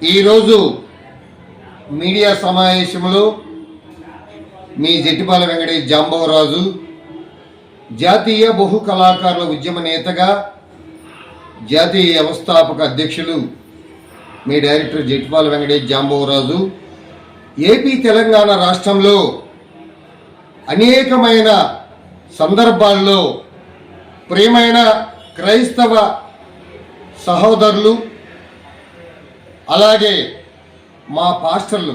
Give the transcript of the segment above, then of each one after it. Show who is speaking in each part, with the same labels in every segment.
Speaker 1: ఈరోజు మీడియా సమావేశంలో మీ జట్టిపాల వెంకటేష్ జాంబవరాజు జాతీయ బహు కళాకారుల ఉద్యమ నేతగా జాతీయ వ్యవస్థాపక అధ్యక్షులు మీ డైరెక్టర్ జట్టిపాల వెంకటేష్ జాంబవరాజు ఏపీ తెలంగాణ రాష్ట్రంలో అనేకమైన సందర్భాల్లో ప్రియమైన క్రైస్తవ సహోదరులు అలాగే మా పాస్టర్లు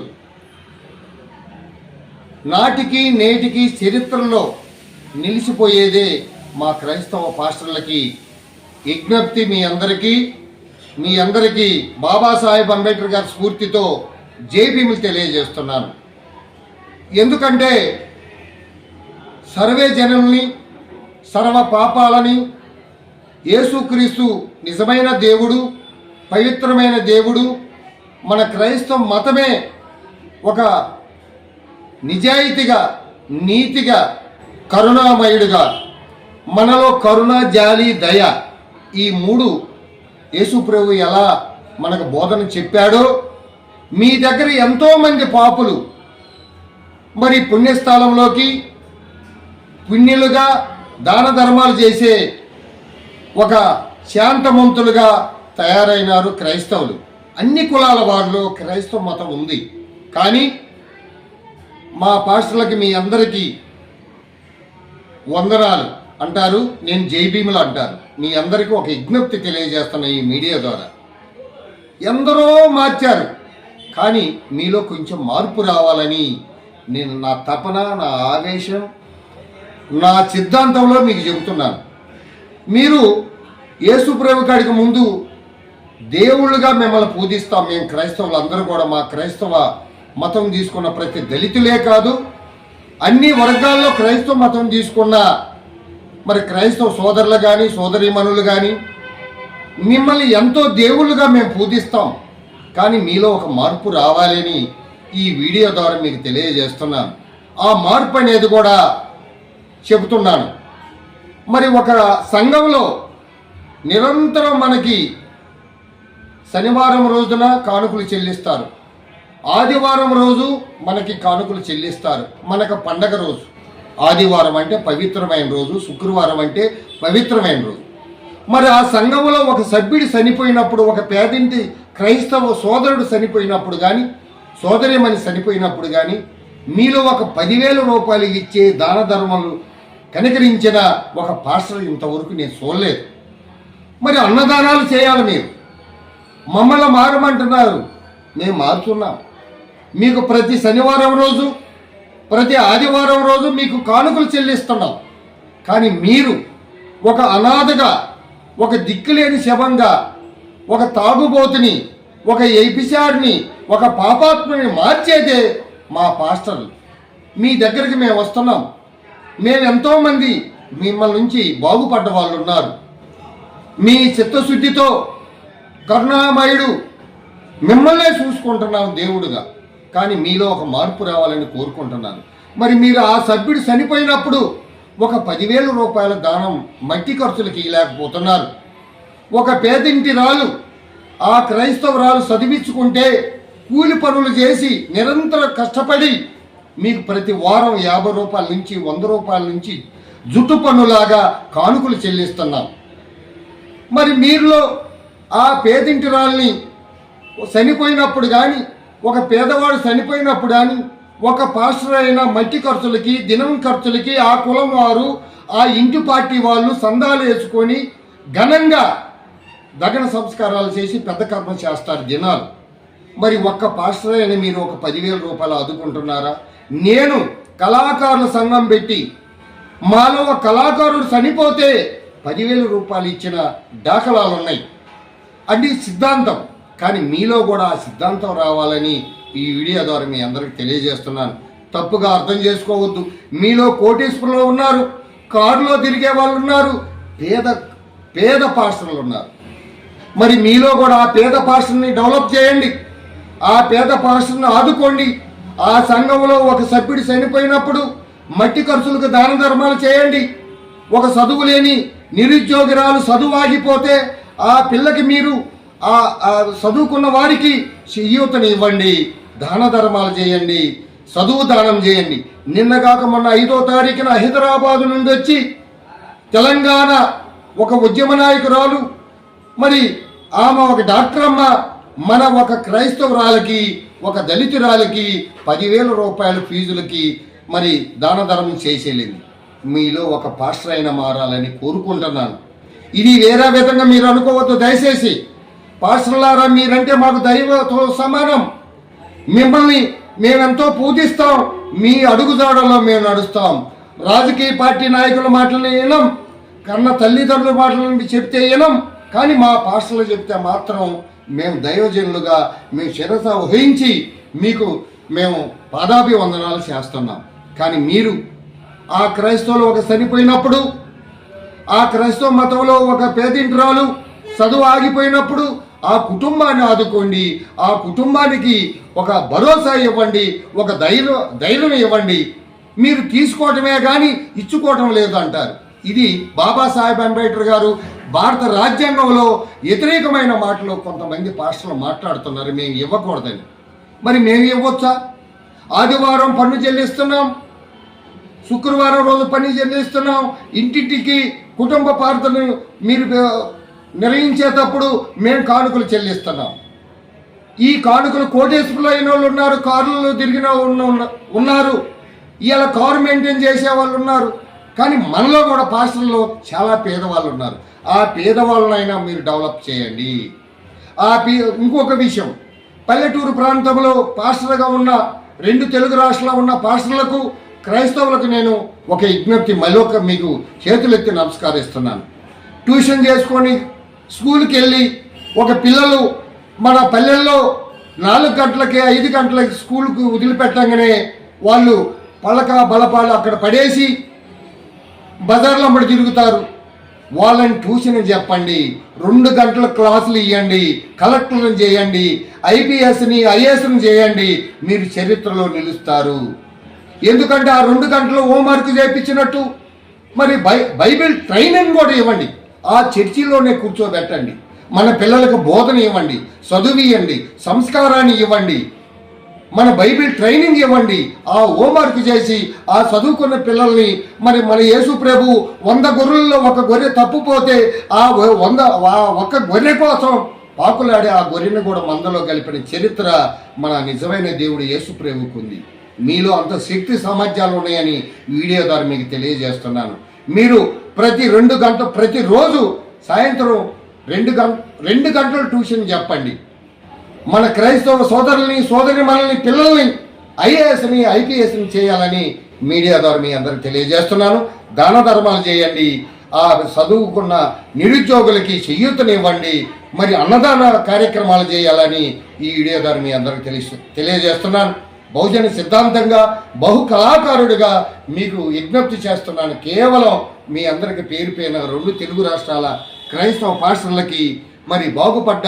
Speaker 1: నాటికి నేటికి చరిత్రలో నిలిచిపోయేదే మా క్రైస్తవ పాస్టర్లకి. విజ్ఞప్తి మీ అందరికీ మీ అందరికీ బాబాసాహెబ్ అంబేద్కర్ గారి స్ఫూర్తితో జేబీములు తెలియజేస్తున్నాను. ఎందుకంటే సర్వే జనుల్ని సర్వ పాపాలని యేసుక్రీస్తు నిజమైన దేవుడు పవిత్రమైన దేవుడు మన క్రైస్తవ మతమే ఒక నిజాయితీగా నీతిగా కరుణామయుడిగా మనలో కరుణ జాలి దయ ఈ మూడు యేసుప్రభు ఎలా మనకు బోధన చెప్పాడో మీ దగ్గర ఎంతోమంది పాపులు మరి పుణ్యస్థలంలోకి పుణ్యులుగా దాన ధర్మాలు చేసే ఒక శాంతమంతులుగా తయారైనారు క్రైస్తవులు. అన్ని కులాల వారిలో క్రైస్తవ మతం ఉంది. కానీ మా పాస్టర్లకి మీ అందరికీ వందనాలు అంటారు నేను జైభీములు అంటారు. మీ అందరికీ ఒక విజ్ఞప్తి తెలియజేస్తున్న ఈ మీడియా ద్వారా. ఎందరో మార్చారు కానీ మీలో కొంచెం మార్పు రావాలని నేను నా తపన నా ఆవేశం నా సిద్ధాంతంలో మీకు చెబుతున్నాను. మీరు యేసు ప్రభు కాడికి ముందు దేవుళ్ళుగా మిమ్మల్ని పూజిస్తాం మేము క్రైస్తవులు అందరూ కూడా. మా క్రైస్తవ మతం తీసుకున్న ప్రతి దళితులే కాదు అన్ని వర్గాల్లో క్రైస్తవ మతం తీసుకున్న మరి క్రైస్తవ సోదరులు కానీ సోదరీమణులు కానీ మిమ్మల్ని ఎంతో దేవుళ్ళుగా మేము పూజిస్తాం. కానీ మీలో ఒక మార్పు రావాలని ఈ వీడియో ద్వారా మీకు తెలియజేస్తున్నాను. ఆ మార్పు అనేది కూడా చెబుతున్నాను. మరి ఒక సంఘంలో నిరంతరం మనకి శనివారం రోజున కానుకలు చెల్లిస్తారు. ఆదివారం రోజు మనకి కానుకలు చెల్లిస్తారు. మనకు పండగ రోజు. ఆదివారం అంటే పవిత్రమైన రోజు శుక్రవారం అంటే పవిత్రమైన రోజు. మరి ఆ సంఘంలో ఒక సభ్యుడు చనిపోయినప్పుడు ఒక పేదింటి క్రైస్తవ సోదరుడు చనిపోయినప్పుడు కానీ సోదరిమని చనిపోయినప్పుడు కానీ మీలో ఒక పదివేల రూపాయలు ఇచ్చే దాన ధర్మలు కనికరించిన ఒక పాస్టర్ ఇంతవరకు నేను చూడలేదు. మరి అన్నదానాలు చేయాలి మీరు. మమ్మల్ని మారమంటున్నారు. మేము మారుతున్నాం. మీకు ప్రతి శనివారం రోజు ప్రతి ఆదివారం రోజు మీకు కానుకలు చెల్లిస్తున్నాం. కానీ మీరు ఒక అనాథగా ఒక దిక్కులేని శవంగా ఒక తాగుబోతుని ఒక ఎపిసాడ్ని ఒక పాపాత్మని మార్చేదే మా పాస్టర్లు. మీ దగ్గరికి మేము వస్తున్నాం. మేము ఎంతోమంది మిమ్మల్ని నుంచి బాగుపడ్డ వాళ్ళు ఉన్నారు మీ చిత్తశుద్ధితో కరుణామయుడు మిమ్మల్నే చూసుకుంటున్నాం దేవుడుగా. కానీ మీలో ఒక మార్పు రావాలని కోరుకుంటున్నాను. మరి మీరు ఆ సభ్యుడు చనిపోయినప్పుడు ఒక పదివేల రూపాయల దానం మట్టి ఖర్చులకి ఇవ్వలేకపోతున్నారు ఒక పేదింటి రాలు ఆ క్రైస్తవరాలు చదివించుకుంటే కూలి పనులు చేసి నిరంతరం కష్టపడి మీకు ప్రతి వారం యాభై రూపాయల నుంచి వంద రూపాయల నుంచి జుట్టు పన్నులాగా కానుకలు చెల్లిస్తున్నాం. మరి మీరులో ఆ పేదింటి రాల్ని చనిపోయినప్పుడు కానీ ఒక పేదవాడు చనిపోయినప్పుడు కానీ ఒక పాస్టర్ అయిన మట్టి ఖర్చులకి దినం ఖర్చులకి ఆ కులం వారు ఆ ఇంటి పార్టీ వాళ్ళు సందాలు వేసుకొని ఘనంగా దగన సంస్కారాలు చేసి పెద్ద కర్మ చేస్తారు దినాలు మరి ఒక్క పాస్టర్ అయిన మీరు ఒక పదివేల రూపాయలు ఆదుకుంటున్నారా? నేను కళాకారుల సంఘం పెట్టి మాలో ఒక కళాకారుడు చనిపోతే పదివేల రూపాయలు ఇచ్చిన దాఖలాలు ఉన్నాయి అది సిద్ధాంతం. కానీ మీలో కూడా ఆ సిద్ధాంతం రావాలని ఈ వీడియో ద్వారా మీ అందరికి తెలియజేస్తున్నాను. తప్పుగా అర్థం చేసుకోవద్దు. మీలో కోటీశ్వరులు ఉన్నారు. కారులో తిరిగే వాళ్ళు ఉన్నారు. పేద పేద పాస్టర్లు ఉన్నారు. మరి మీలో కూడా ఆ పేద పాస్టర్ని డెవలప్ చేయండి. ఆ పేద పాస్టర్ని ఆదుకోండి. ఆ సంఘంలో ఒక సభ్యుడు చనిపోయినప్పుడు మట్టి ఖర్చులకు దాన ధర్మాలు చేయండి. ఒక చదువు లేని నిరుద్యోగిరాలు చదువు ఆగిపోతే ఆ పిల్లకి మీరు ఆ చదువుకున్న వారికి చేయూతని ఇవ్వండి దాన ధర్మాలు చేయండి చదువు దానం చేయండి. నిన్నగాక మొన్న ఐదో తారీఖున హైదరాబాదు నుండి వచ్చి తెలంగాణ ఒక ఉద్యమ నాయకురాలు మరి ఆమె ఒక డాక్టర్ అమ్మ మన ఒక క్రైస్తవురాలకి ఒక దళితురాలకి పదివేల రూపాయల ఫీజులకి మరి దాన ధర్మం చేసేలేదు మీలో ఒక పాస్టర్ అయిన మారాలని కోరుకుంటున్నాను. ఇది వేరే విధంగా మీరు అనుకోవద్దు. దయచేసి పాస్టర్లారా మీరంటే మాకు దైవతో సమానం. మిమ్మల్ని మేమెంతో పూజిస్తాం. మీ అడుగుజాడలో మేము నడుస్తాం. రాజకీయ పార్టీ నాయకుల మాటలను వినం. కన్న తల్లిదండ్రుల మాటలను చెప్తే వినం. కానీ మా పాస్టర్లు చెప్తే మాత్రం మేము దైవజనులుగా మేము శిరస ఊహించి మీకు మేము పాదాభివందనాలు చేస్తున్నాం. కానీ మీరు ఆ క్రైస్తవులు ఒక చనిపోయినప్పుడు ఆ క్రైస్తవ మతంలో ఒక పేదింట్రాలు చదువు ఆగిపోయినప్పుడు ఆ కుటుంబాన్ని ఆదుకోండి ఆ కుటుంబానికి ఒక భరోసా ఇవ్వండి ఒక ధైర్యం ధైర్యం ఇవ్వండి. మీరు తీసుకోవటమే కానీ ఇచ్చుకోవటం లేదు అంటారు ఇది బాబాసాహెబ్ అంబేద్కర్ గారు భారత రాజ్యాంగంలో వ్యతిరేకమైన మాటలు కొంతమంది పాస్టర్లు మాట్లాడుతున్నారు. మేము ఇవ్వకూడదని. మరి మేము ఇవ్వచ్చా? ఆదివారం పన్ను చెల్లిస్తున్నాం. శుక్రవారం రోజు పని చెల్లిస్తున్నాం ఇంటింటికి కుటుంబ పాత్రను మీరు నిర్వహించేటప్పుడు మేము కానుకలు చెల్లిస్తున్నాం. ఈ కానుకలు కోటేశ్వరులు అయిన వాళ్ళు ఉన్నారు కారులలో తిరిగిన ఉన్న ఉన్న- ఉన్నారు. ఇలా కారు మెయింటైన్ చేసే వాళ్ళు ఉన్నారు. కానీ మనలో కూడా పాస్టర్లో చాలా పేదవాళ్ళు ఉన్నారు. ఆ పేదవాళ్ళనైనా మీరు డెవలప్ చేయండి. ఆ పి ఇంకొక విషయం. పల్లెటూరు ప్రాంతంలో పాస్టర్గా ఉన్న రెండు తెలుగు రాష్ట్రాల్లో ఉన్న పాస్టర్లకు క్రైస్తవులకు నేను ఒక విజ్ఞప్తి మళ్ళొక మీకు చేతులెత్తి నమస్కరిస్తున్నాను. ట్యూషన్ చేసుకొని స్కూల్కి వెళ్ళి ఒక పిల్లలు మన పల్లెల్లో నాలుగు గంటలకి ఐదు గంటలకి స్కూల్కు వదిలిపెట్టంగానే వాళ్ళు పలక బలపాలు అక్కడ పడేసి బజార్లో అమ్మడి తిరుగుతారు. వాళ్ళని ట్యూషన్ చెప్పండి రెండు గంటల క్లాసులు ఇవ్వండి కలెక్టర్లను చేయండి ఐపీఎస్ని ఐఏఎస్ని చేయండి మీరు చరిత్రలో నిలుస్తారు. ఎందుకంటే ఆ రెండు గంటలు హోంవర్క్ చేయించినట్టు. మరి బై బైబిల్ ట్రైనింగ్ కూడా ఇవ్వండి. ఆ చర్చిలోనే కూర్చోబెట్టండి. మన పిల్లలకు బోధన ఇవ్వండి చదువు ఇవ్వండి సంస్కారాన్ని ఇవ్వండి. మన బైబిల్ ట్రైనింగ్ ఇవ్వండి. ఆ హోంవర్క్ చేసి ఆ చదువుకున్న పిల్లల్ని మరి మన యేసు ప్రభు వంద గొర్రెల్లో ఒక గొర్రె తప్పుపోతే ఆ వంద ఒక్క గొర్రె కోసం పాకులాడే ఆ గొర్రెని కూడా మందలో కలిపిన చరిత్ర మన నిజమైన దేవుడు యేసు ప్రభుకుంది. ఉంది మీలో అంత శక్తి సామర్థ్యాలు ఉన్నాయని వీడియో ద్వారా మీకు తెలియజేస్తున్నాను. మీరు ప్రతి రెండు గంట ప్రతిరోజు సాయంత్రం రెండు గంట రెండు గంటలు ట్యూషన్ చెప్పండి. మన క్రైస్తవ సోదరుల్ని సోదరి మనల్ని పిల్లల్ని ఐఏఎస్ని ఐపీఎస్ని చేయాలని మీడియా ద్వారా మీ అందరికి తెలియజేస్తున్నాను. దాన ధర్మాలు చేయండి. ఆ చదువుకున్న నిరుద్యోగులకి చెయ్యూతనివ్వండి మరి అన్నదాన కార్యక్రమాలు చేయాలని ఈ వీడియో ద్వారా మీ అందరికి తెలియ తెలియజేస్తున్నాను. బహుజన సిద్ధాంతంగా బహు కళాకారుడిగా మీకు విజ్ఞప్తి చేస్తున్నాను. కేవలం మీ అందరికి పేరు పైన రెండు తెలుగు రాష్ట్రాల క్రైస్తవ పాస్టర్లకి మరి బాగుపడ్డ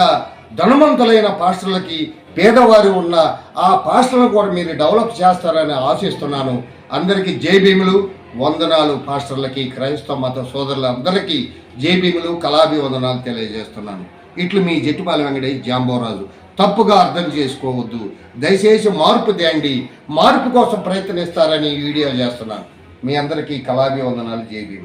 Speaker 1: ధనవంతులైన పాస్టర్లకి పేదవారు ఉన్న ఆ పాస్టర్లను కూడా మీరు డెవలప్ చేస్తారని ఆశిస్తున్నాను. అందరికీ జై భీములు. వందనాలు పాస్టర్లకి క్రైస్తవ మత సోదరులందరికీ జై భీములు. కళాభివందనాలు తెలియజేస్తున్నాను. ఇట్లు మీ జట్టుపాల వెంకటేష్ జాంబోరాజు. తప్పుగా అర్థం చేసుకోవద్దు. దయచేసి మార్పు తేండి. మార్పు కోసం ప్రయత్నిస్తారని వీడియో చేస్తున్నాను. మీ అందరికీ కళాభివందనాలు. జేబీ